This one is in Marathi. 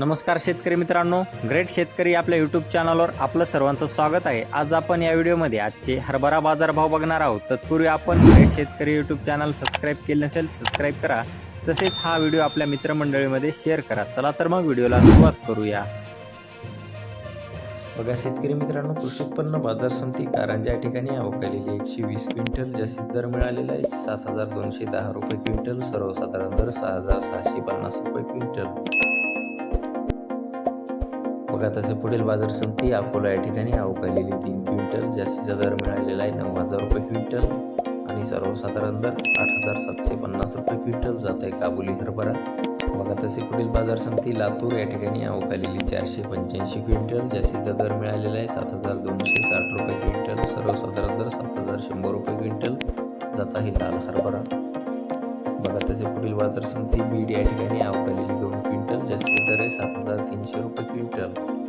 नमस्कार शेतकरी मित्रांनो ग्रेट शेतकरी आपल्या यूट्यूब चॅनलवर आपलं सर्वांचं स्वागत आहे. आज आपण या व्हिडिओमध्ये आजचे हरभरा बाजारभाव बघणार आहोत. तत्पूर्वी आपण ग्रेट शेतकरी यूट्यूब चॅनल सबस्क्राईब केले नसेल सबस्क्राईब करा. तसेच हा व्हिडिओ आपल्या मित्रमंडळीमध्ये शेअर करा. चला तर मग व्हिडिओला सुरुवात करूया. बघा शेतकरी मित्रांनो कृषी उत्पन्न बाजार समिती कारंजा या ठिकाणी अवकालेली एकशे वीस क्विंटल जास्तीत दर मिळालेला आहे. सात हजार दोनशे दहा रुपये क्विंटल सर्वसाधारण दर सहा हजार सहाशे पन्नास रुपये क्विंटल. बघा तसे पुढील बाजार समिती अकोला या ठिकाणी अवकालेली तीन क्विंटल जास्तीचा दर मिळालेला आहे नऊ हजार रुपये क्विंटल आणि सर्वसाधारण दर आठ हजार सातशे पन्नास रुपये क्विंटल जात आहे काबुली हरभरा. बघा तसे पुढील बाजार समिती लातूर या ठिकाणी अवकालेली चारशे पंच्याऐंशी क्विंटल जास्तीचा दर मिळालेला आहे सात हजार दोनशे साठ रुपये क्विंटल सर्वसाधारण दर सात हजार शंभर रुपये क्विंटल जात आहे लाल हरभरा. बघा तसे पुढील बाजार समिती बीड या ठिकाणी अवकालेली दोन क्विंटल जास्तीचा दर आहे सात हजार तीनशे रुपये क्विंटल.